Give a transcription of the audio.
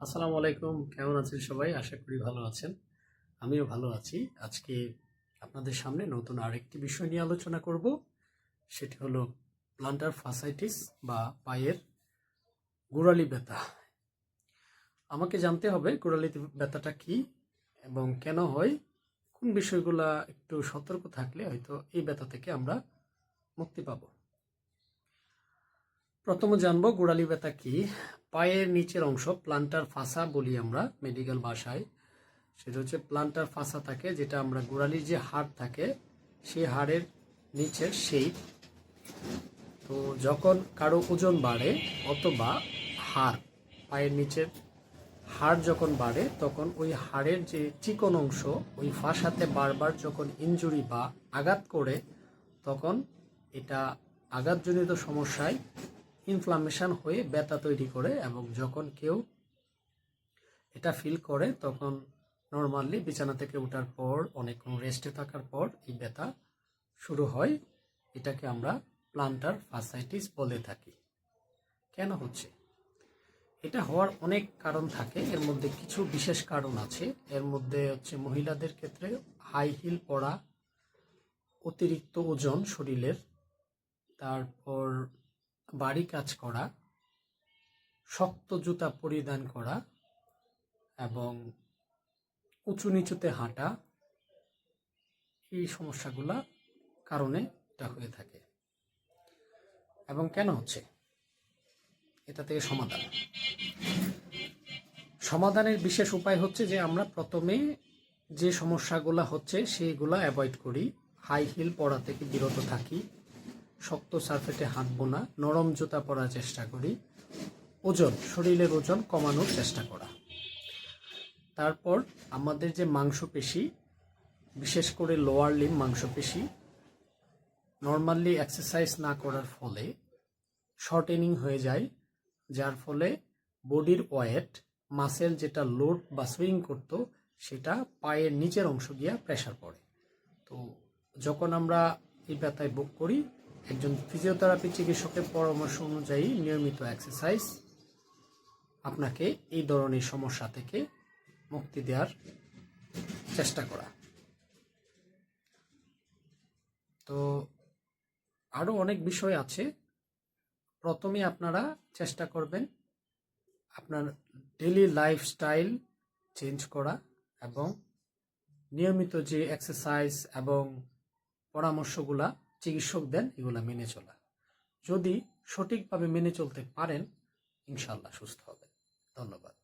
আসসালামু আলাইকুম। কেমন আছেন সবাই? আশা করি ভালো আছেন। আমিও ভালো আছি। আজকে আপনাদের সামনে নতুন আরেকটি বিষয় নিয়ে আলোচনা করব। সেটি হলো প্লান্টার ফাসাইটিস বা পায়ের গোড়ালি ব্যথা। আমাকে জানতে হবে গোড়ালি ব্যথাটা কি এবং কেন হয়, কোন বিষয়গুলা একটু সতর্ক থাকলে হয়তো এই ব্যথা থেকে আমরা মুক্তি পাবো। প্রথমে জানব গোড়ালি ব্যথা কি? পায়ের নিচের অংশ প্লান্টার ফাঁসা বলি আমরা মেডিকেল ভাষায়। সেটা হচ্ছে প্লান্টার ফাঁসা থাকে, যেটা আমরা গোড়ালির যে হাড় থাকে, সেই হাড়ের নিচের সেই তো যখন কারও ওজন বাড়ে অথবা হাড়, পায়ের নিচের হাড় যখন বাড়ে, তখন ওই হাড়ের যে চিকন অংশ, ওই ফাঁসাতে বারবার যখন ইনজুরি বা আঘাত করে, তখন এটা আঘাতজনিত সমস্যায় ইনফ্লামেশন হয়ে ব্যথা তৈরি করে এবং যখন কেউ এটা ফিল করে, তখন নর্মালি বিছানা থেকে ওঠার পর, অনেকক্ষণ রেস্টে থাকার পর এই ব্যথা শুরু হয়। এটাকে আমরা প্লান্টার ফাসাইটিস বলে থাকি। কেন হচ্ছে? এটা হওয়ার অনেক কারণ থাকে। এর মধ্যে কিছু বিশেষ কারণ আছে। এর মধ্যে হচ্ছে মহিলাদের ক্ষেত্রে হাই হিল পরা অতিরিক্ত ওজন শরীরের, তারপর বাড়ি কাজ করা, শক্ত জুতা পরিধান করা এবং উঁচু নিচুতে হাঁটা, এই সমস্যাগুলা কারণে এটা হয়ে থাকে। এবং কেন হচ্ছে? এটা থেকে সমাধান। সমাধানের বিশেষ উপায় হচ্ছে যে আমরা প্রথমে যে সমস্যাগুলা হচ্ছে সেইগুলা অ্যাভয়েড করি, হাই হিল পড়া থেকে বিরত থাকি শক্ত সার্ফেটে হাঁটবো না, নরম জুতা পরার চেষ্টা করি। ওজন, শরীরের ওজন কমানোর চেষ্টা করা। তারপর আমাদের যে মাংসপেশি, বিশেষ করে লোয়ার লিম মাংসপেশি নর্মালি এক্সারসাইজ না করার ফলে শর্টেনিং হয়ে যায়, যার ফলে বডির ওয়েট মাসেল যেটা লোড বা সুইং করতো, সেটা পায়ের নিচের অংশ গিয়া প্রেশার পড়ে। তো যখন আমরা এই ব্যথায় বুক করি একজন ফিজিওথেরাপি চিকিৎসকের পরামর্শ অনুযায়ী নিয়মিত এক্সারসাইজ আপনাকে এই ধরনের সমস্যা থেকে মুক্তি দেওয়ার চেষ্টা করা। তো আরও অনেক বিষয় আছে। প্রথমে আপনারা চেষ্টা করবেন আপনার ডেলি লাইফস্টাইল চেঞ্জ করা এবং নিয়মিত যে এক্সারসাইজ এবং পরামর্শগুলা চিকিৎসক দেন এগুলো মেনে চলা। যদি সঠিকভাবে মেনে চলতে পারেন ইনশাল্লাহ সুস্থ হবে ধন্যবাদ।